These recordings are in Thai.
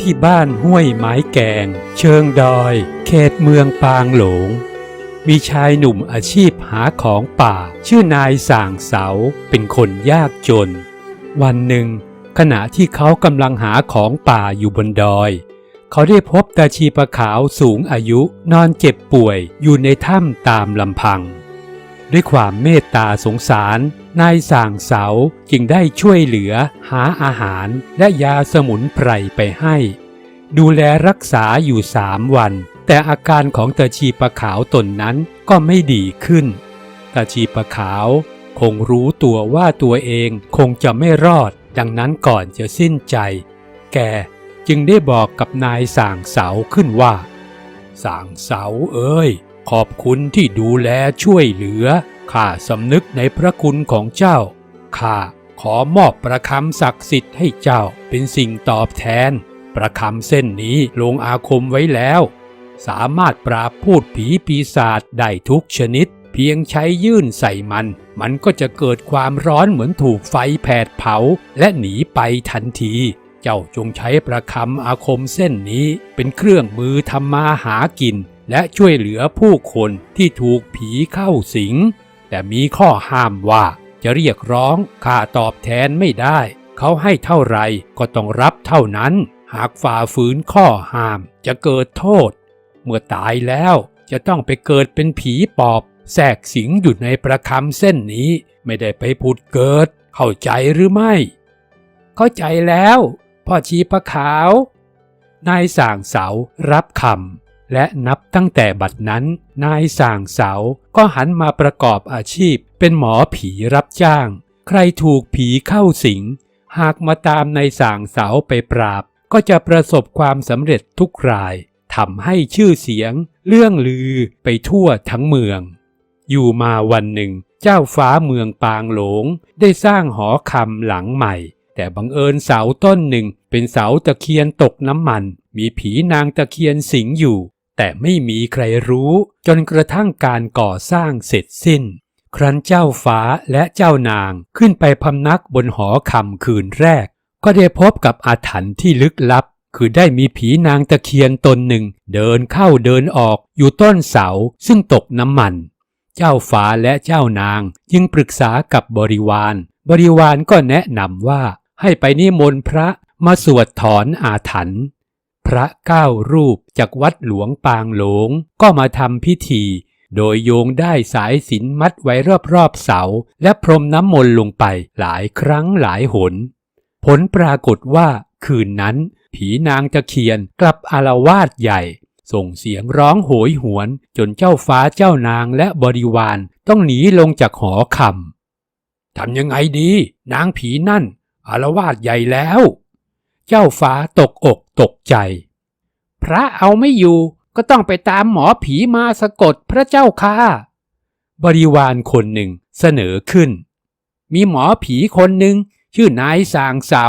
ที่บ้านห้วยไม้แกง เชิงดอย เขตเมืองปางหลง มีชายหนุ่มอาชีพหาของป่า ชื่อนายส่างเสาเป็นคนยากจน วันหนึ่ง ขณะที่เขากำลังหาของป่าอยู่บนดอย เขาได้พบตาชีปะขาวสูงอายุนอนเจ็บป่วยอยู่ในถ้ำตามลำพัง ด้วยความเมตตาสงสาร นายส่างเสาจึงได้ช่วยเหลือหาอาหารและยาสมุนไพรไปให้ ดูแลรักษาอยู่สามวัน แต่อาการของตาชีปะขาวตนนั้นก็ไม่ดีขึ้นตาชีปะขาวคงรู้ตัวว่าตัวเองคงจะไม่รอด ดังนั้นก่อนจะสิ้นใจ แกจึงได้บอกกับนายส่างเสาขึ้นว่า ส่างเสาเอ้ย ขอบคุณที่ดูแลช่วยเหลือ ข้าสำนึกในพระคุณของเจ้า ข้าขอมอบประคำศักดิ์สิทธิ์ให้เจ้าเป็นสิ่งตอบแทน ประคำเส้นนี้ลงอาคมไว้แล้ว สามารถปราบพูดผีปีศาจได้ทุกชนิด เพียงใช้ยื่นใส่มัน มันก็จะเกิดความร้อนเหมือนถูกไฟแผดเผา และหนีไปทันที เจ้าจงใช้ประคำอาคมเส้นนี้เป็นเครื่องมือทำมาหากิน และช่วยเหลือผู้คนที่ถูกผีเข้าสิง แต่มีข้อห้ามว่าจะเรียกร้องค่าตอบแทนไม่ได้ เขาให้เท่าไรก็ต้องรับเท่านั้น หากฝ่าฝืนข้อห้ามจะเกิดโทษ เมื่อตายแล้วจะต้องไปเกิดเป็นผีปอบ แทรกสิงอยู่ในประคำเส้นนี้ ไม่ได้ไปผุดเกิด เข้าใจหรือไม่ เข้าใจแล้ว พ่อชีปะขาว นายส่างเสารับคำ และนับตั้งแต่บัดนั้น นายส่างเสา ก็หันมาประกอบอาชีพ เป็นหมอผีรับจ้าง ใครถูกผีเข้าสิง หากมาตามนายส่างเสาไปปราบ ก็จะประสบความสำเร็จทุกรายทำให้ชื่อเสียง เรื่องลือไปทั่วทั้งเมือง อยู่มาวันหนึ่ง เจ้าฟ้าเมืองปางหลง ได้สร้างหอคำหลังใหม่ แต่บังเอิญเสาต้นหนึ่ง เป็นเสาตะเคียนตกน้ำมัน มีผีนางตะเคียนสิงอยู่ แต่ไม่มีใครรู้ จนกระทั่งการก่อสร้างเสร็จสิ้น ครั้นเจ้าฟ้าและเจ้านางขึ้นไปพำนักบนหอคำคืนแรก ก็ได้พบกับอาถรรพ์ที่ลึกลับ คือได้มีผีนางตะเคียนตนหนึ่ง เดินเข้าเดินออกอยู่ต้นเสาซึ่งตกน้ำมัน เจ้าฟ้าและเจ้านางจึงปรึกษากับบริวาร บริวารก็แนะนำว่าให้ไปนิมนต์พระมาสวดถอนอาถรรพ์ พระเก้ารูปจากวัดหลวงปางหลง ก็มาทำพิธี โดยโยงได้สายสินมัดไว้รอบๆเสา และพรมน้ำมนต์ลงไปหลายครั้งหลายหน ผลปรากฏว่าคืนนั้น ผีนางตะเคียนกลับอารวาสใหญ่ ส่งเสียงร้องโหยหวน จนเจ้าฟ้าเจ้านางและบริวารต้องหนีลงจากหอคำทำยังไงดี นางผีนั่นอารวาสใหญ่แล้ว เจ้าฟ้าตกอกตกใจ พระเอาไม่อยู่ก็ต้องไปตามหมอผีมาสะกดพระเจ้าค่ะ บริวารคนหนึ่งเสนอขึ้น มีหมอผีคนหนึ่งชื่อนายสางเสา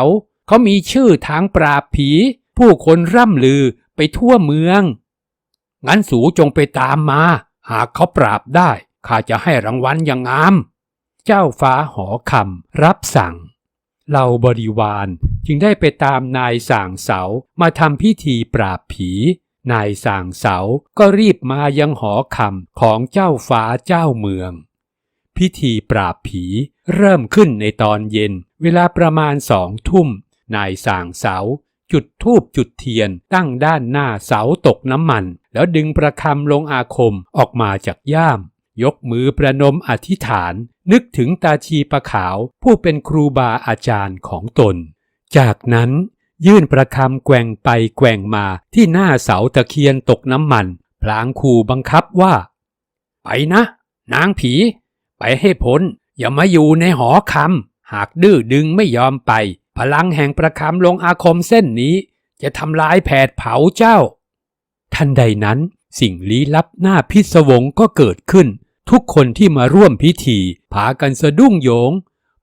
เขามีชื่อทางปราบผี ผู้คนร่ำลือไปทั่วเมือง งั้นสูจงไปตามมา หากเขาปราบได้ ข้าจะให้รางวัลอย่างงาม เจ้าฟ้าหอคำรับสั่งเหล่าบริวาร จึงได้ไปตามนายส่างเสามาทำพิธีปราบผี นายส่างเสาก็รีบมายังหอคำของเจ้าฟ้าเจ้าเมือง พิธีปราบผีเริ่มขึ้นในตอนเย็น เวลาประมาณสองทุ่ม นายส่างเสาจุดธูปจุดเทียนตั้งด้านหน้าเสาตกน้ำมัน แล้วดึงประคำลงอาคมออกมาจากย่าม ยกมือประนมอธิษฐาน นึกถึงตาชีปะขาวผู้เป็นครูบาอาจารย์ของตน จากนั้นยื่นประคำแกว่งไปแกว่งมาที่หน้าเสาตะเคียนตกน้ำมัน พลางขู่บังคับว่า ไปนะ นางผี ไปให้พ้น อย่ามาอยู่ในหอคำหากดื้อดึงไม่ยอมไป พลังแห่งประคำลงอาคมเส้นนี้ จะทำลายแผดเผาเจ้า ทันใดนั้นสิ่งลี้ลับหน้าพิศวงก็เกิดขึ้น ทุกคนที่มาร่วมพิธี พากันสะดุ้งโยง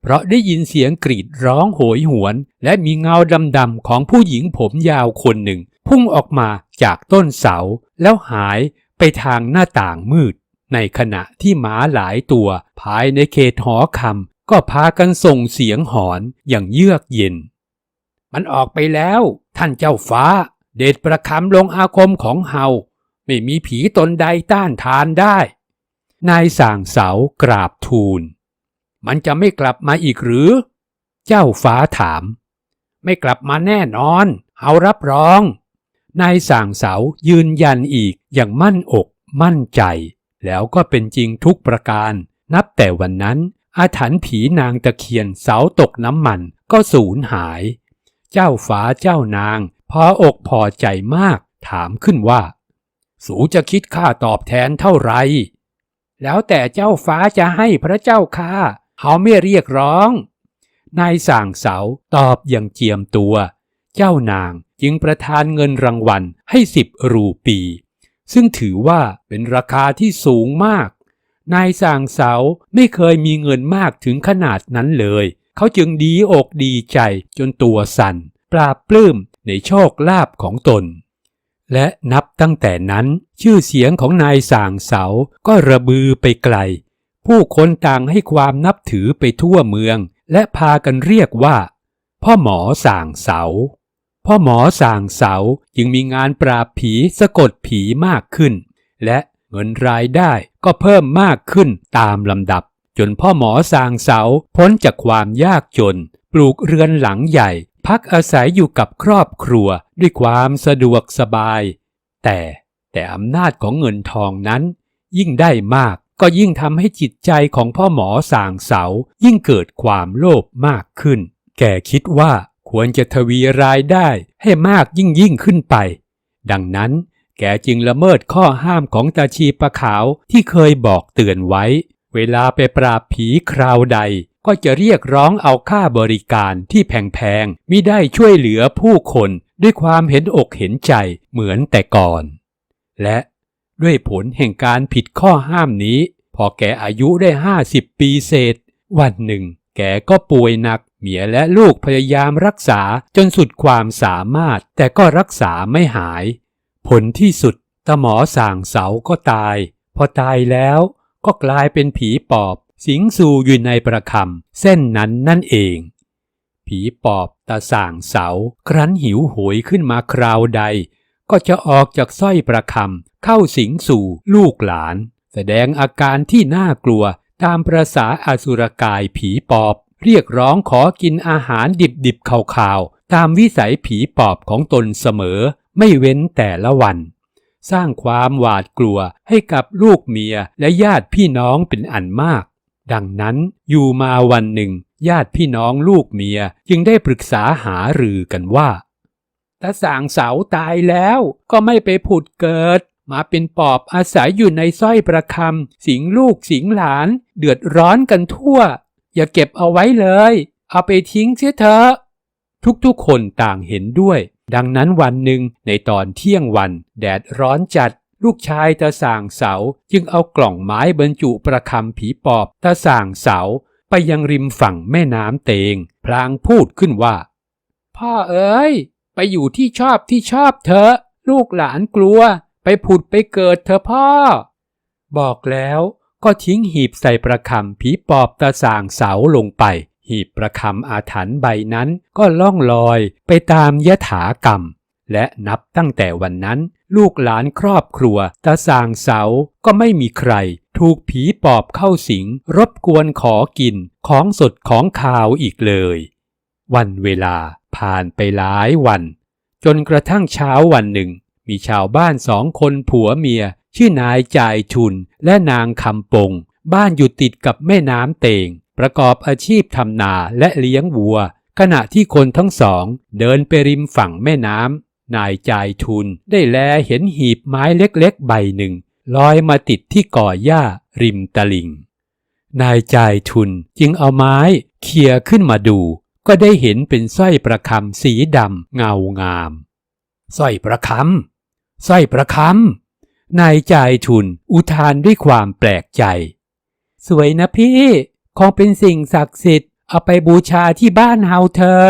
เพราะได้ยินเสียงกรีดร้องโหยหวน และมีเงาดำๆของผู้หญิงผมยาวคนหนึ่ง พุ่งออกมาจากต้นเสา แล้วหายไปทางหน้าต่างมืด ในขณะที่หมาหลายตัว ภายในเขตหอคำก็พากันส่งเสียงหอนอย่างเยือกเย็น มันออกไปแล้ว ท่านเจ้าฟ้า เดชประคำลงอาคมของเฮาไม่มีผีตนใดต้านทานได้ นายส่างเสากราบทูล มันจะไม่กลับมาอีกหรือ เจ้าฟ้าถาม ไม่กลับมาแน่นอนเฮารับรอง นายส่างเสายืนยันอีกอย่างมั่นอกมั่นใจ แล้วก็เป็นจริงทุกประการ นับแต่วันนั้นอาถรรพ์ผีนางตะเคียนเสาตกน้ำมันก็สูญหาย เจ้าฟ้าเจ้านาง พออกพอใจมาก ถามขึ้นว่า สูจะคิดค่าตอบแทนเท่าไหร่แล้วแต่เจ้าฟ้าจะให้พระเจ้าค่า เขาไม่เรียกร้อง นายส่างเสาตอบอย่างเจียมตัว เจ้านางจึงประทานเงินรางวัลให้สิบรูปี ซึ่งถือว่าเป็นราคาที่สูงมาก นายส่างเสาไม่เคยมีเงินมากถึงขนาดนั้นเลย เขาจึงดีอกดีใจจนตัวสั่น ปราบปลื้มในโชคลาภของตน และนับตั้งแต่นั้นชื่อเสียงของนายส่างเสาก็ระบือไปไกล ผู้คนต่างให้ความนับถือไปทั่วเมือง และพากันเรียกว่า พ่อหมอส่างเสา พ่อหมอส่างเสาจึงมีงานปราบผีสะกดผีมากขึ้น และเงินรายได้ก็เพิ่มมากขึ้นตามลำดับ จนพ่อหมอสางเสาพ้นจากความยากจน ปลูกเรือนหลังใหญ่ พักอาศัยอยู่กับครอบครัวด้วยความสะดวกสบาย แต่แต่อำนาจของเงินทองนั้นยิ่งได้มาก ก็ยิ่งทำให้จิตใจของพ่อหมอสางเสา ยิ่งเกิดความโลภมากขึ้น แกคิดว่าควรจะทวีรายได้ให้มากยิ่งยิ่งขึ้นไป ดังนั้นแกจึงละเมิดข้อห้ามของตาชีปะขาวที่เคยบอกเตือนไว้ เวลาไปปราบผีคราวใด ก็จะเรียกร้องเอาค่าบริการที่แพงๆมิได้ช่วยเหลือผู้คนด้วยความเห็นอกเห็นใจเหมือนแต่ก่อน และ ด้วยผลแห่งการผิดข้อห้ามนี้ พอแกอายุได้ห้าสิบปีเศษ วันหนึ่ง แกก็ป่วยหนัก เมียและลูกพยายามรักษาจนสุดความสามารถ แต่ก็รักษาไม่หาย ผลที่สุดตาหมอส่างเสาก็ตาย พอตายแล้วก็กลายเป็นผีปอบ สิงสู่อยู่ในประคำเส้นนั้นนั่นเอง ผีปอบตาส่างเสา ครั้นหิวโหยขึ้นมาคราวใด ก็จะออกจากสร้อยประคำเข้าสิงสู่ลูกหลาน แสดงอาการที่น่ากลัวตามประษาอสุรกายผีปอบ เรียกร้องขอกินอาหารดิบๆขาวๆตามวิสัยผีปอบของตนเสมอ ไม่เว้นแต่ละวัน สร้างความหวาดกลัวให้กับลูกเมียและญาติพี่น้องเป็นอันมาก ดังนั้นอยู่มาวันหนึ่ง ญาติพี่น้องลูกเมียจึงได้ปรึกษาหารือกันว่า ตาสางเสาตายแล้วก็ไม่ไปผุดเกิด มาเป็นปอบอาศัยอยู่ในสร้อยประคำสิงลูกสิงหลาน เดือดร้อนกันทั่ว อย่าเก็บเอาไว้เลย เอาไปทิ้งเสียเถอะทุกๆคนต่างเห็นด้วย ดังนั้นวันหนึ่งในตอนเที่ยงวัน แดดร้อนจัด ลูกชายตาส่างเสาจึงเอากล่องไม้บรรจุประคำผีปอบตาส่างเสาไปยังริมฝั่งแม่น้ำเตง พลางพูดขึ้นว่า พ่อเอ๋ย ไปอยู่ที่ชอบที่ชอบเถอะลูกหลานกลัว ไปผุดไปเกิดเถอะพ่อ บอกแล้วก็ทิ้งหีบใส่ประคำผีปอบตาสางเสาลงไป หีบประคำอาถรรพ์ใบนั้นก็ล่องลอยไปตามยถากรรม และนับตั้งแต่วันนั้น ลูกหลานครอบครัวตาสางเสาก็ไม่มีใคร ถูกผีปอบเข้าสิง รบกวนขอกิน ของสดของขาวอีกเลย วันเวลาผ่านไปหลายวัน จนกระทั่งเช้าวันหนึ่ง มีชาวบ้านสองคนผัวเมีย ชื่อนายจ่ายชุนและนางคำปง บ้านอยู่ติดกับแม่น้ำเตง ประกอบอาชีพทำนาและเลี้ยงวัว ขณะที่คนทั้งสอง เดินไปริมฝั่งแม่น้ำนายจ่ายทุนได้แลเห็นหีบไม้เล็กๆ ใบหนึ่งลอยมาติดที่ก่อหญ้าริมตลิง นายจ่ายทุนจึงเอาไม้เขี่ยขึ้นมาดู ก็ได้เห็นเป็นสร้อยประคำสีดำเงางามสร้อยประคำสร้อยประคำนายจ่ายทุนอุทานด้วยความแปลกใจ สวยนะพี่ คงเป็นสิ่งศักดิ์สิทธิ์เอาไปบูชาที่บ้านเฮาเถอ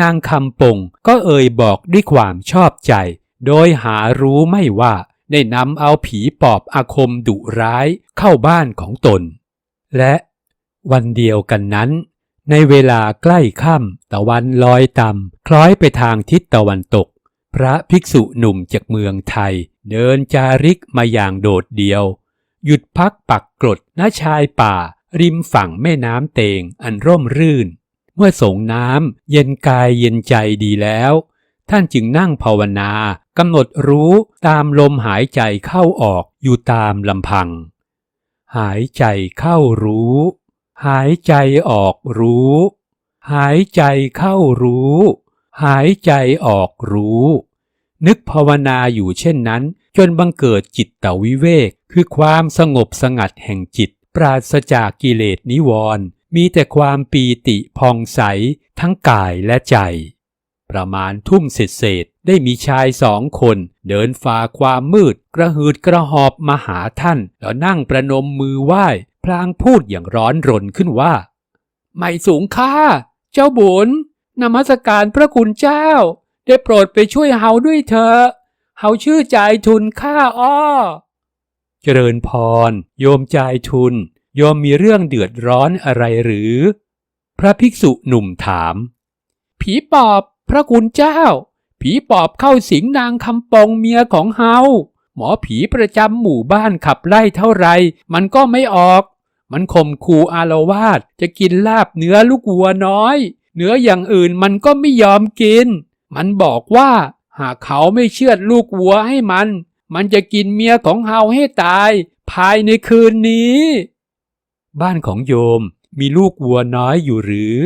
นางคำปงก็เอ่ยบอกด้วยความชอบใจ โดยหารู้ไม่ว่าได้นำเอาผีปอบอาคมดุร้ายเข้าบ้านของตน และวันเดียวกันนั้น ในเวลาใกล้ค่ำตะวันลอยต่ำคล้อยไปทางทิศตะวันตก พระภิกษุหนุ่มจากเมืองไทย เดินจาริกมาอย่างโดดเดียว หยุดพักปักกรดณชายป่า ริมฝั่งแม่น้ำเตงอันร่มรื่น เมื่อส่งน้ำเย็นกายเย็นใจดีแล้ว ท่านจึงนั่งภาวนากำหนดรู้ตามลมหายใจเข้าออกอยู่ตามลำพัง หายใจเข้ารู้ หายใจออกรู้ หายใจเข้ารู้ หายใจออกรู้ นึกภาวนาอยู่เช่นนั้น จนบังเกิดจิตตวิเวก คือความสงบสงัดแห่งจิต ปราศจากกิเลสนิวรณ์มีแต่ความปีติพองใส ทั้งกายและใจ ประมาณทุ่มเศษๆได้มีชายสองคน เดินฝ่าความมืด กระหืดกระหอบมาหาท่าน แล้วนั่งประนมมือไหว้ พลางพูดอย่างร้อนรนขึ้นว่า ไม่สูงค่า เจ้าบุญนมัสการพระคุณเจ้า ได้โปรดไปช่วยเฮาด้วยเถอะเฮาชื่อจ่ายทุนค่าอ้อ เจริญพร โยมจ่ายทุน โยมมีเรื่องเดือดร้อนอะไรหรือ พระภิกษุหนุ่มถาม ผีปอบพระคุณเจ้า ผีปอบเข้าสิงนางคำปองเมียของเฮา หมอผีประจำหมู่บ้านขับไล่เท่าไร มันก็ไม่ออก มันข่มขู่อารวาสจะกินลาบเนื้อลูกวัวน้อย เนื้ออย่างอื่นมันก็ไม่ยอมกิน มันบอกว่า หากเขาไม่เชือดลูกวัวให้มัน มันจะกินเมียของเฮาให้ตาย ภายในคืนนี้ บ้านของโยมมีลูกวัวน้อยอยู่หรือ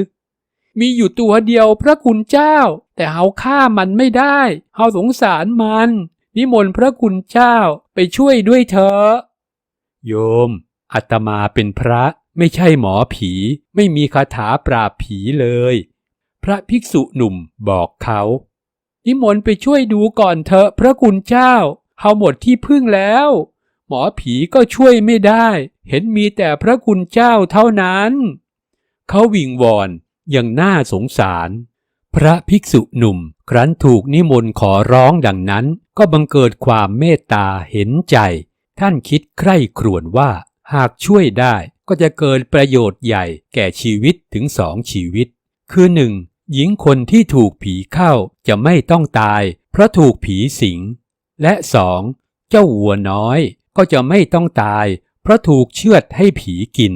มีอยู่ตัวเดียวพระคุณเจ้า แต่เฮาฆ่ามันไม่ได้ เฮาสงสารมัน นิมนต์พระคุณเจ้าไปช่วยด้วยเถอะโยมอาตมาเป็นพระไม่ใช่หมอผี ไม่มีคาถาปราบผีเลย พระภิกษุหนุ่มบอกเขานิมนต์ไปช่วยดูก่อนเถอะพระคุณเจ้าเฮาหมดที่พึ่งแล้ว หมอผีก็ช่วยไม่ได้ เห็นมีแต่พระคุณเจ้าเท่านั้น เขาวิงวอนอย่างน่าสงสาร พระภิกษุหนุ่ม ครั้นถูกนิมนต์ขอร้องดังนั้น ก็บังเกิดความเมตตาเห็นใจ ท่านคิดใคร่ครวญว่า หากช่วยได้ก็จะเกิดประโยชน์ใหญ่แก่ชีวิตถึงสองชีวิต คือหนึ่งหญิงคนที่ถูกผีเข้าจะไม่ต้องตาย เพราะถูกผีสิง และสองเจ้าวัวน้อยก็จะไม่ต้องตาย เพราะถูกเชือดให้ผีกิน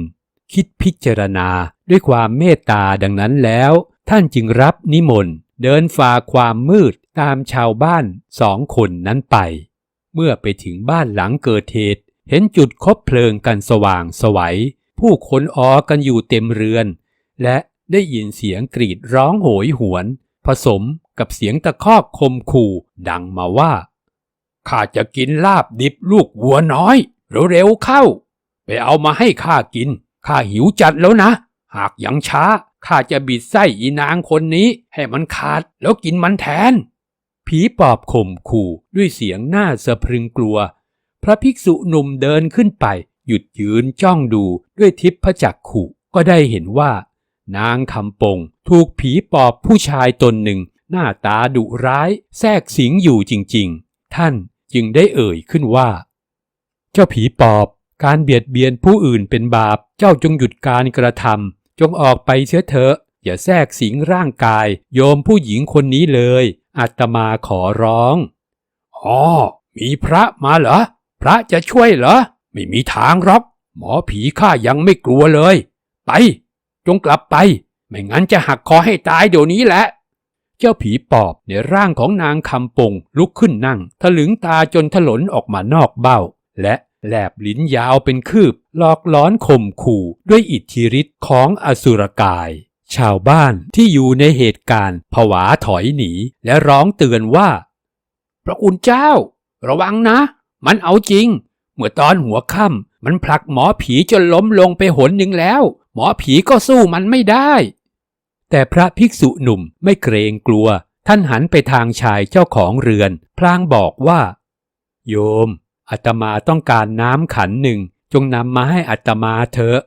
คิดพิจารณาด้วยความเมตตาดังนั้นแล้ว ท่านจึงรับนิมนต์เดินฝ่าความมืดตามชาวบ้านสองคนนั้นไป เมื่อไปถึงบ้านหลังเกิดเหตุเห็นจุดคบเพลิงกันสว่างสวัย ผู้คนออกันอยู่เต็มเรือน และได้ยินเสียงกรีดร้องโหยหวน ผสมกับเสียงตะคอกคมขู่ดังมาว่าข้าจะกินลาบดิบลูกวัวน้อยเร็วๆเข้า ไปเอามาให้ข้ากินข้าหิวจัดแล้วนะ หากยังช้า ข้าจะบิดไส้อีนางคนนี้ ให้มันขาดแล้วกินมันแทน ผีปอบข่มขู่ด้วยเสียงน่าสะพรึงกลัว พระภิกษุหนุ่มเดินขึ้นไป หยุดยืนจ้องดูด้วยทิพจักขุก็ได้เห็นว่า นางคำปง ถูกผีปอบผู้ชายตนหนึ่ง หน้าตาดุร้าย แทรกสิงอยู่จริง ๆ ท่านจึงได้เอ่ยขึ้นว่า เจ้าผีปอบการเบียดเบียนผู้อื่นเป็นบาปเจ้าจงหยุดการกระทำ จงออกไปเสียเถอะ อย่าแทรกสิงร่างกาย โยมผู้หญิงคนนี้เลย อาตมาขอร้อง อ๋อ มีพระมาเหรอ พระจะช่วยเหรอ ไม่มีทางหรอก หมอผีข้ายังไม่กลัวเลย ไป จงกลับไป ไม่งั้นจะหักคอให้ตายเดี๋ยวนี้แหละเจ้าผีปอบในร่างของนางคำปงลุกขึ้นนั่ง ถลึงตาจนถลนออกมานอกเบ้า และ แลบลิ้นยาวเป็นคืบ หลอกล้อนข่มขู่ด้วยอิทธิฤทธิ์ของอสุรกาย ชาวบ้านที่อยู่ในเหตุการณ์ผวาถอยหนี และร้องเตือนว่า พระคุณเจ้า ระวังนะ มันเอาจริง เมื่อตอนหัวค่ำมันผลักหมอผีจนล้มลงไปหนหนึ่งแล้ว หมอผีก็สู้มันไม่ได้ แต่พระภิกษุหนุ่มไม่เกรงกลัว ท่านหันไปทางชายเจ้าของเรือน พลางบอกว่า โยม อาตมาต้องการน้ำขันหนึ่ง จงนำมาให้อาตมาเถอะ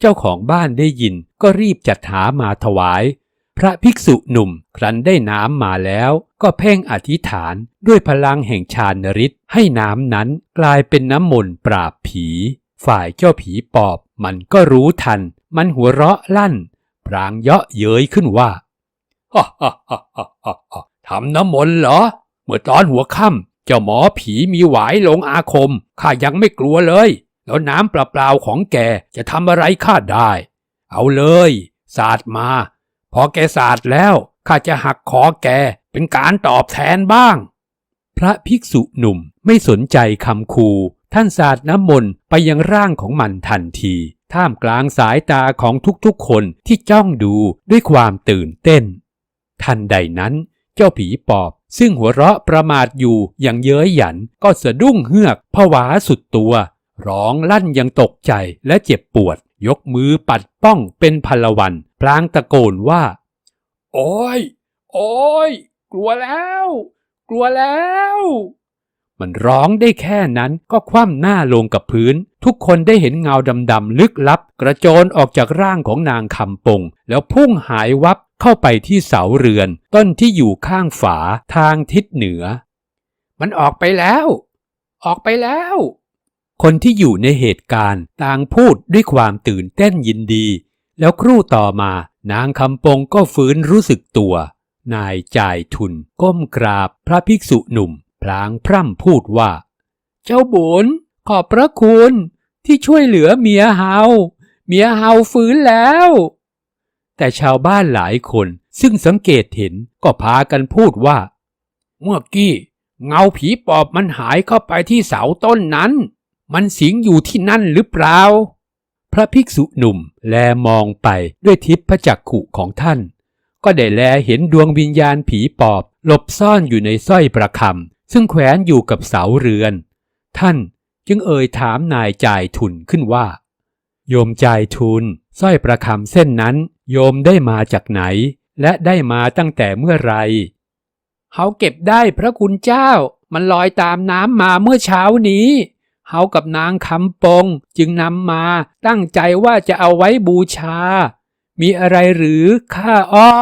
เจ้าของบ้านได้ยินก็รีบจัดหามาถวาย พระภิกษุหนุ่มครั้นได้น้ำมาแล้ว ก็เพ่งอธิษฐานด้วยพลังแห่งฌานฤทธิ์ให้น้ำนั้นกลายเป็นน้ำมนต์ปราบผี ฝ่ายเจ้าผีปอบ มันก็รู้ทัน มันหัวเราะลั่น พรางเยาะเย้ยขึ้นว่าฮ่าฮ่าฮ่าฮ่าฮ่าฮ่าทำน้ำมนต์เหรอ เมื่อตอนหัวค่ำ เจ้าหมอผีมีหวายลงอาคม ข้ายังไม่กลัวเลย แล้วน้ำเปล่าๆของแกจะทำอะไรข้าได้ เอาเลย ศาสาดมา พอแกศาสาดแล้ว ข้าจะหักคอแกเป็นการตอบแทนบ้าง พระภิกษุหนุ่มไม่สนใจคำคูท่านศาสาดน้ำมนต์ไปยังร่างของมันทันที ท่ามกลางสายตาของทุกๆคนที่จ้องดูด้วยความตื่นเต้น ทันใดนั้น เจ้าผีปอบ ซึ่งหัวเราะประมาทอยู่อย่างเย้ยหยันก็สะดุ้งเฮือกผวาสุดตัว ร้องลั่นอยังตกใจและเจ็บปวด ยกมือปัดป้องเป็นพลวัน พลางตะโกนว่า โอ้ย โอ้ย กลัวแล้ว กลัวแล้ว มันร้องได้แค่นั้นก็คว่ำหน้าลงกับพื้น ทุกคนได้เห็นเงาดำๆลึกลับ กระโจนออกจากร่างของนางคำปง แล้วพุ่งหายวับ เข้าไปที่เสาเรือน ต้นที่อยู่ข้างฝาทางทิศเหนือ มันออกไปแล้ว ออกไปแล้ว คนที่อยู่ในเหตุการณ์ต่างพูดด้วยความตื่นเต้นยินดี แล้วครู่ต่อมานางคำปงก็ฟื้นรู้สึกตัว นายจ่ายทุน ก้มกราบพระภิกษุหนุ่ม พลางพร่ำพูดว่า เจ้าบุญขอบพระคุณที่ช่วยเหลือเมียเฮา เมียเฮาฟื้นแล้ว แต่ชาวบ้านหลายคนซึ่งสังเกตเห็นก็พากันพูดว่า เมื่อกี้ เงาผีปอบมันหายเข้าไปที่เสาต้นนั้น มันสิงอยู่ที่นั่นหรือเปล่า พระภิกษุหนุ่มแลมองไปด้วยทิพจักขุของท่าน ก็ได้แลเห็นดวงวิญญาณผีปอบหลบซ่อนอยู่ในสร้อยประคำซึ่งแขวนอยู่กับเสาเรือน ท่านจึงเอ่ยถามนายจ่ายทุนขึ้นว่า โยมจ่ายทุนสร้อยประคำเส้นนั้น โยมได้มาจากไหน และได้มาตั้งแต่เมื่อไรเขาเก็บได้พระคุณเจ้า มันลอยตามน้ำมาเมื่อเช้านี้เฮากับนางคำปงจึงนำมาตั้งใจว่าจะเอาไว้บูชา มีอะไรหรือข้าอ้อ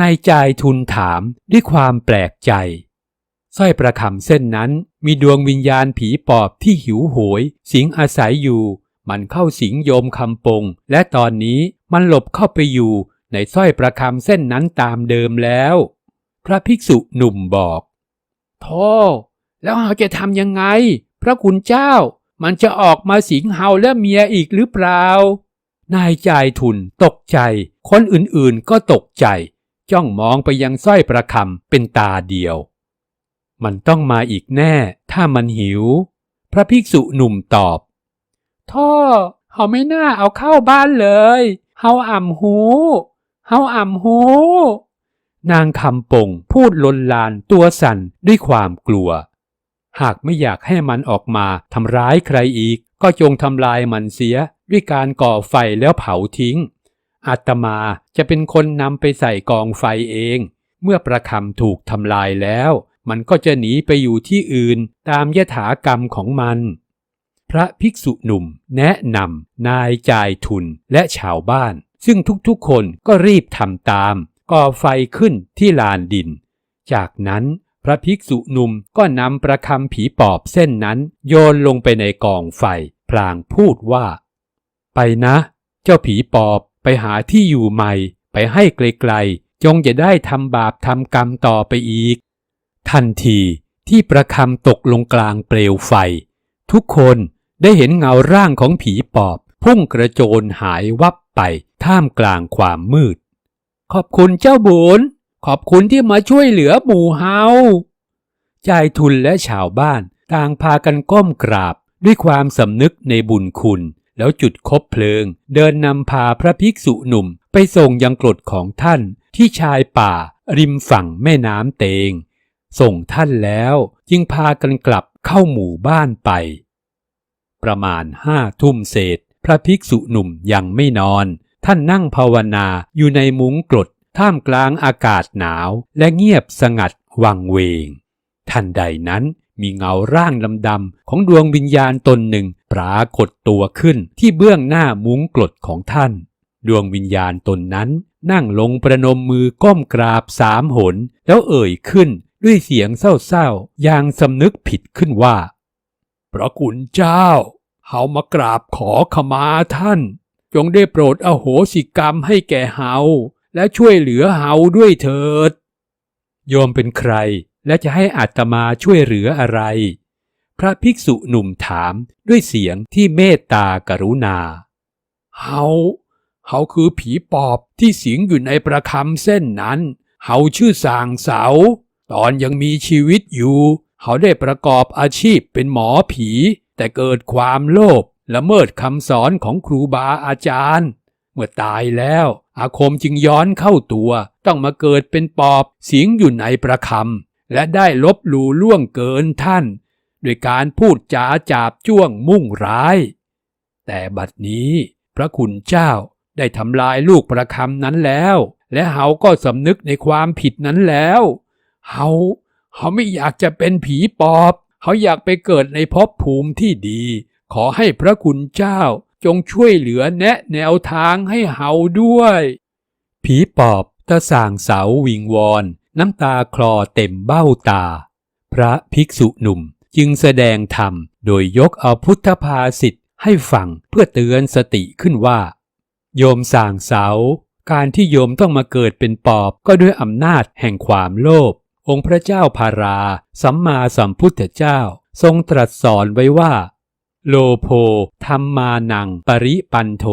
นายจ่ายทุนถามด้วยความแปลกใจสร้อยประคำเส้นนั้นมีดวงวิญญาณผีปอบที่หิวโหย สิงอาศัยอยู่ มันเข้าสิงโยมคำปง และตอนนี้มันหลบเข้าไปอยู่ในสร้อยประคำเส้นนั้นตามเดิมแล้ว พระภิกษุหนุ่มบอกโธ่แล้วเราจะทำยังไง พระคุณเจ้า มันจะออกมาสิงเฮาและเมียอีกหรือเปล่า นายจ่ายทุนตกใจ คนอื่นๆก็ตกใจ จ้องมองไปยังสร้อยประคำเป็นตาเดียว มันต้องมาอีกแน่ ถ้ามันหิว พระภิกษุหนุ่มตอบ ท่อเฮาไม่น่าเอาเข้าบ้านเลย เฮาอ่ำหูเฮาอ่ำหูนางคำปงพูดลนลานตัวสั่นด้วยความกลัว หากไม่อยากให้มันออกมาทำร้ายใครอีก ก็จงทำลายมันเสียด้วยการก่อไฟแล้วเผาทิ้ง อาตมาจะเป็นคนนำไปใส่กองไฟเอง เมื่อประคำถูกทำลายแล้ว มันก็จะหนีไปอยู่ที่อื่นตามยถากรรมของมัน พระภิกษุหนุ่มแนะนำนายจ่ายทุนและชาวบ้าน ซึ่งทุกๆคนก็รีบทำตาม ก่อไฟขึ้นที่ลานดิน จากนั้นพระภิกษุหนุ่มก็นำประคำผีปอบเส้นนั้น โยนลงไปในกองไฟ พลางพูดว่า ไปนะ เจ้าผีปอบไปหาที่อยู่ใหม่ ไปให้ไกลๆ จงจะได้ทำบาปทำกรรมต่อไปอีก ทันทีที่ประคำตกลงกลางเปลวไฟ ทุกคน ได้เห็นเงาร่างของผีปอบ พุ่งกระโจนหายวับไปท่ามกลางความมืด ขอบคุณเจ้าบุญขอบคุณที่มาช่วยเหลือหมู่เฮาจายทุนและชาวบ้านต่างพากันก้มกราบด้วยความสำนึกในบุญคุณ แล้วจุดคบเพลิง เดินนำพาพระภิกษุหนุ่มไปส่งยังกรดของท่านที่ชายป่า ริมฝั่งแม่น้ำเตง ส่งท่านแล้วจึงพากันกลับเข้าหมู่บ้านไป ประมาณห้าทุ่มเศษ พระภิกษุหนุ่มยังไม่นอน ท่านนั่งภาวนาอยู่ในมุ้งกรดท่ามกลางอากาศหนาวและเงียบสงัดวังเวง ทันใดนั้นมีเงาร่างดำๆของดวงวิญญาณตนหนึ่งปรากฏตัวขึ้นที่เบื้องหน้ามุ้งกรดของท่าน ดวงวิญญาณตนนั้น นั่งลงประนมมือก้มกราบสามหน แล้วเอ่ยขึ้นด้วยเสียงเศร้าๆอย่างสำนึกผิดขึ้นว่า พระคุณเจ้า เฮามากราบขอขมาท่าน จงได้โปรดอโหสิกรรมให้แก่เฮาและช่วยเหลือเฮาด้วยเถิด โยมเป็นใครและจะให้อาตมาช่วยเหลืออะไร พระภิกษุหนุ่มถามด้วยเสียงที่เมตตากรุณา เฮา เฮาคือผีปอบที่สิงอยู่ในประคำเส้นนั้น เฮาชื่อสางเสา ตอนยังมีชีวิตอยู่ เขาได้ประกอบอาชีพเป็นหมอผี แต่เกิดความโลภละเมิดคำสอนของครูบาอาจารย์ เมื่อตายแล้ว อาคมจึงย้อนเข้าตัว ต้องมาเกิดเป็นปอบสิงอยู่ในประคำและได้ลบหลู่ล่วงเกินท่านด้วยการพูดจาจาบจ้วงมุ่งร้าย แต่บัดนี้พระคุณเจ้าได้ทำลายลูกประคำนั้นแล้ว และเฮาก็สำนึกในความผิดนั้นแล้ว เฮา เฮาไม่อยากจะเป็นผีปอบ เขาอยากไปเกิดในภพภูมิที่ดี ขอให้พระคุณเจ้าจงช่วยเหลือแนะแนวทางให้เฮาด้วย ผีปอบตะส่างเสาวิงวอนน้ำตาคลอเต็มเบ้าตา พระภิกษุหนุ่มจึงแสดงธรรมโดยยกเอาพุทธภาษิตให้ฟังเพื่อเตือนสติขึ้นว่า โยมส่างเสา การที่โยมต้องมาเกิดเป็นปอบก็ด้วยอำนาจแห่งความโลภ องค์พระเจ้าพารา สัมมาสัมพุทธเจ้า ทรงตรัสสอนไว้ว่า โลโพธรรมานังปริปันโถ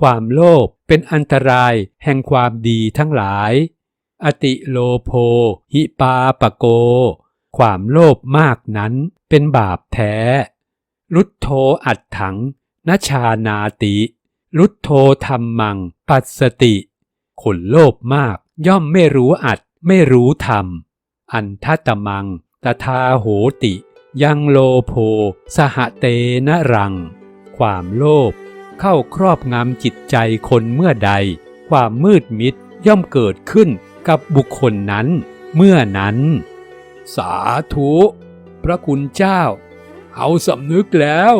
ความโลภเป็นอันตรายแห่งความดีทั้งหลาย อติโลโพหิปาปโก ความโลภมากนั้นเป็นบาปแท้รุทโธอัดถังนชานาติรุทโธธรรมัง ปัสสติ คนโลภมากย่อมไม่รู้อัด ไม่รู้ธรรม อันทัตมัง ตทาโหติ ยังโลโพสหเตนะรัง ความโลภเข้าครอบงำจิตใจคนเมื่อใด ความมืดมิดย่อมเกิดขึ้นกับบุคคลนั้น เมื่อนั้น สาธุ พระคุณเจ้า เฮาสำนึกแล้ว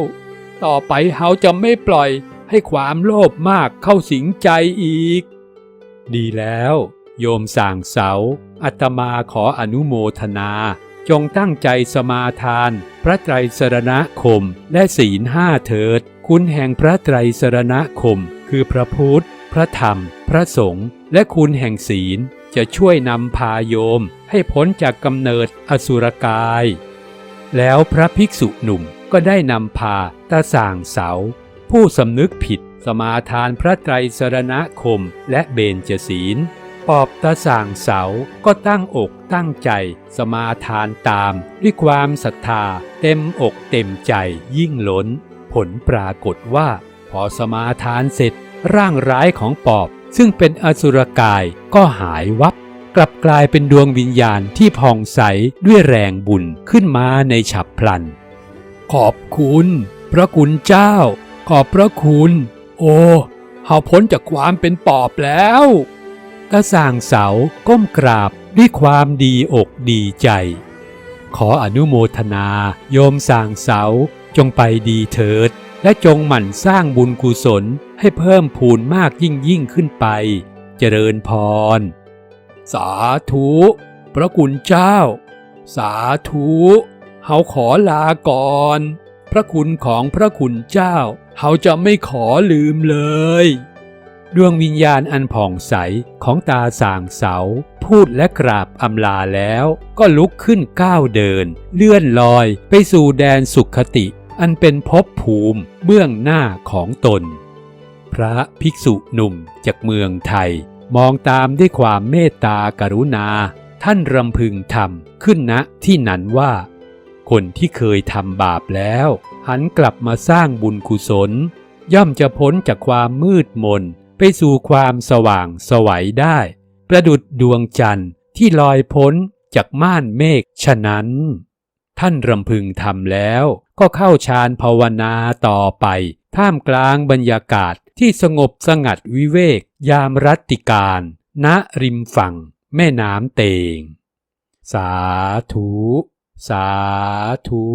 ต่อไปเฮาจะไม่ปล่อยให้ความโลภมากเข้าสิงใจอีก ดีแล้ว โยมส่างเสา อัตมาขออนุโมทนา จงตั้งใจสมาทาน พระไตรสรณคม และศีลห้าเถิด คุณแห่งพระไตรสรณคม คือพระพุทธ พระธรรม พระสงฆ์ และคุณแห่งศีล จะช่วยนำพาโยม ให้พ้นจากกำเนิดอสุรกาย แล้วพระภิกษุหนุ่มก็ได้นำพาตาส่างเสา ผู้สำนึกผิดสมาทานพระไตรสรณคมและเบญจศีล ปอบตาส่างเสาก็ตั้งอกตั้งใจสมาทานตาม ด้วยความศรัทธาเต็มอกเต็มใจยิ่งล้น ผลปรากฏว่า พอสมาทานเสร็จ ร่างร้ายของปอบ ซึ่งเป็นอสุรกายก็หายวับ กลับกลายเป็นดวงวิญญาณที่ผ่องใสด้วยแรงบุญขึ้นมาในฉับพลัน ขอบคุณ พระคุณเจ้า ขอบพระคุณ โอ้เฮาพ้นจากความเป็นปอบแล้ว ตาส่างเสาก้มกราบด้วยความดีอกดีใจ ขออนุโมทนา โยมส่างเสาจงไปดีเถิด และจงหมั่นสร้างบุญกุศลให้เพิ่มพูนมากยิ่งยิ่งขึ้นไป เจริญพร สาธุ พระคุณเจ้า สาธุเฮาขอลาก่อน พระคุณของพระคุณเจ้าเฮาจะไม่ขอลืมเลย ดวงวิญญาณอันผ่องใสของตาส่างเสา พูดและกราบอำลาแล้วก็ลุกขึ้นก้าวเดิน เลื่อนลอยไปสู่แดนสุขติ อันเป็นภพภูมิเบื้องหน้าของตน พระภิกษุหนุ่มจากเมืองไทย มองตามด้วยความเมตตากรุณา ท่านรำพึงทำขึ้นณที่นั้นว่า คนที่เคยทำบาปแล้ว หันกลับมาสร้างบุญกุศล ย่อมจะพ้นจากความมืดมน ไปสู่ความสว่างสวัยได้ ประดุดดวงจันทร์ที่ลอยพ้นจากม่านเมฆฉะนั้น ท่านรำพึงทำแล้วก็เข้าฌานภาวนาต่อไป ท่ามกลางบรรยากาศที่สงบสงัดวิเวกยามรัตติการ ณริมฝั่ง แม่น้ำเตง สาธุ สาธุ